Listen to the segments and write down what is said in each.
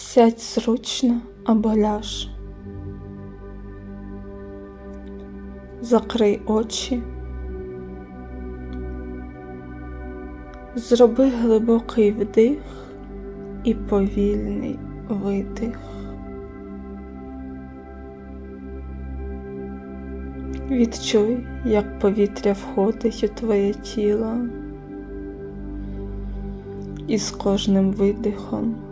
Сядь зручно або ляж. Закрий очі. Зроби глибокий вдих і повільний видих. Відчуй, як повітря входить у твоє тіло, і з кожним видихом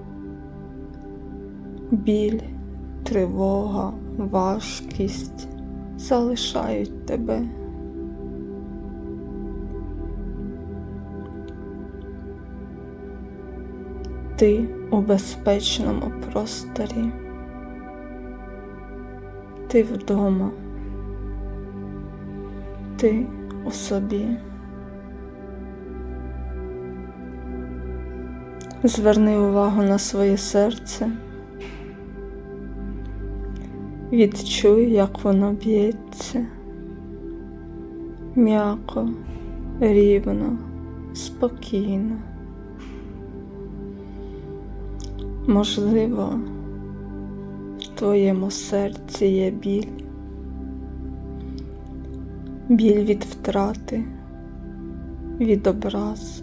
біль, тривога, важкість залишають тебе. Ти у безпечному просторі. Ти вдома. Ти у собі. Зверни увагу на своє серце. Відчуй, як воно б'ється. М'яко, рівно, спокійно. Можливо, в твоєму серці є біль, біль від втрати, від образ,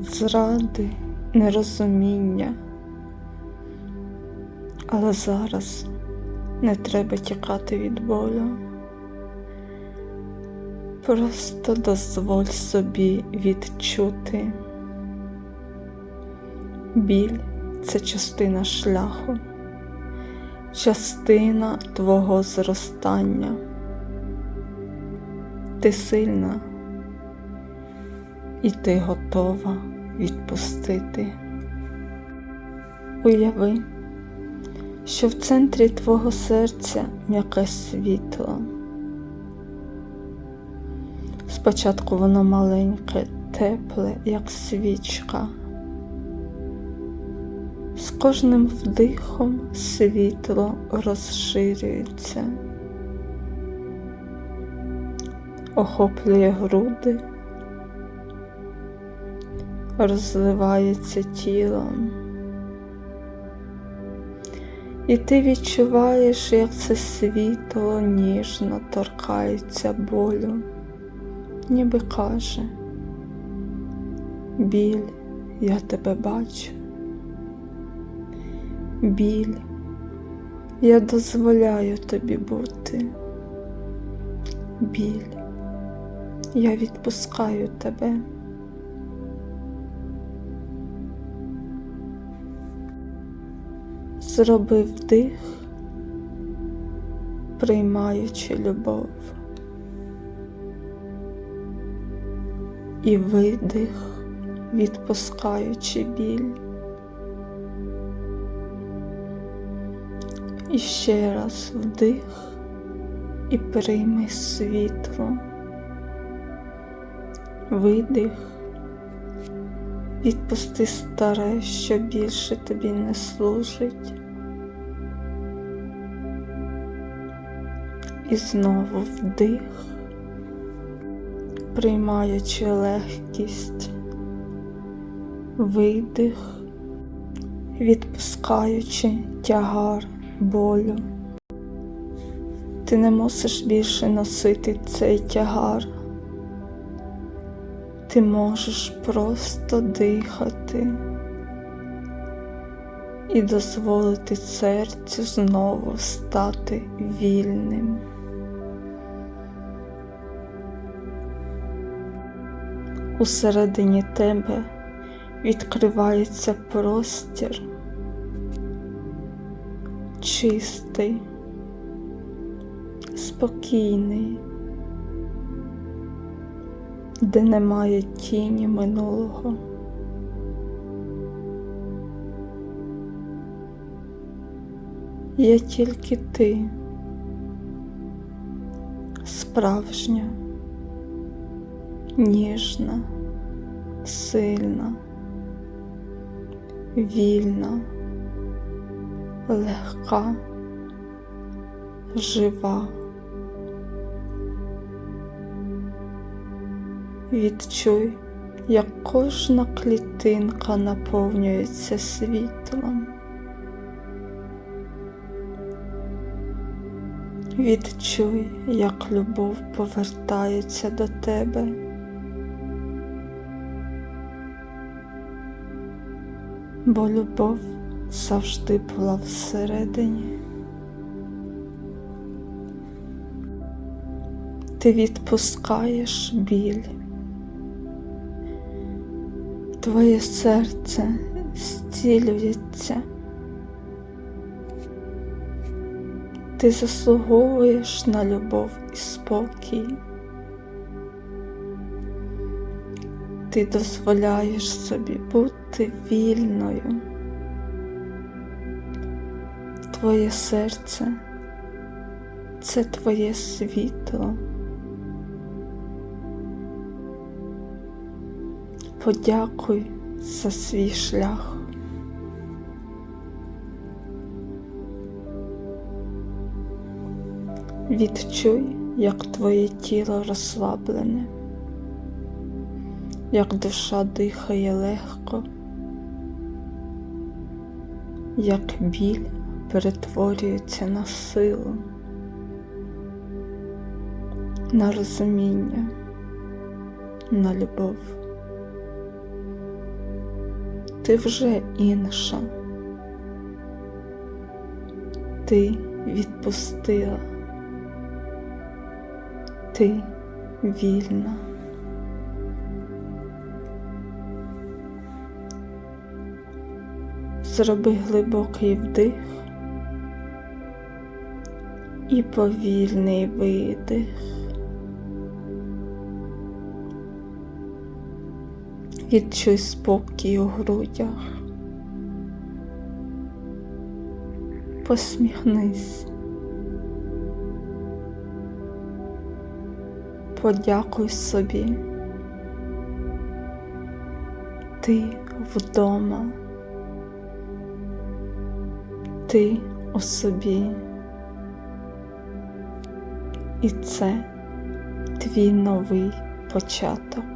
зради, нерозуміння. Але зараз не треба тікати від болю. Просто дозволь собі відчути. Біль це частина шляху, частина твого зростання. Ти сильна і ти готова відпустити. Уяви, що в центрі твого серця м'яке світло. Спочатку воно маленьке, тепле, як свічка. З кожним вдихом світло розширюється, охоплює груди, розливається тілом. І ти відчуваєш, як це світло ніжно торкається болю, ніби каже, біль, я тебе бачу. Біль, я дозволяю тобі бути. Біль, я відпускаю тебе. Зроби вдих, приймаючи любов. І видих, відпускаючи біль. І ще раз вдих і прийми світло, видих, відпусти старе, що більше тобі не служить. І знову вдих, приймаючи легкість, видих, відпускаючи тягар болю. Ти не мусиш більше носити цей тягар. Ти можеш просто дихати і дозволити серцю знову стати вільним. Усередині тебе відкривається простір чистий, спокійний, де немає тіні минулого. Є тільки ти, справжня, ніжна, сильна, вільна, легка, жива. Відчуй, як кожна клітинка наповнюється світлом. Відчуй, як любов повертається до тебе. Бо любов завжди була всередині. Ти відпускаєш біль. Твоє серце зцілюється. Ти заслуговуєш на любов і спокій. Ти дозволяєш собі бути вільною. Твоє серце це твоє світло. Подякуй за свій шлях. Відчуй, як твоє тіло розслаблене, як душа дихає легко, як біль перетворюється на силу, на розуміння, на любов. Ти вже інша. Ти відпустила. Ти вільна. Зроби глибокий вдих і повільний видих. Відчуй спокій у грудях. Посміхнись. Подякуй собі. Ти вдома. Ти у собі. І це твій новий початок.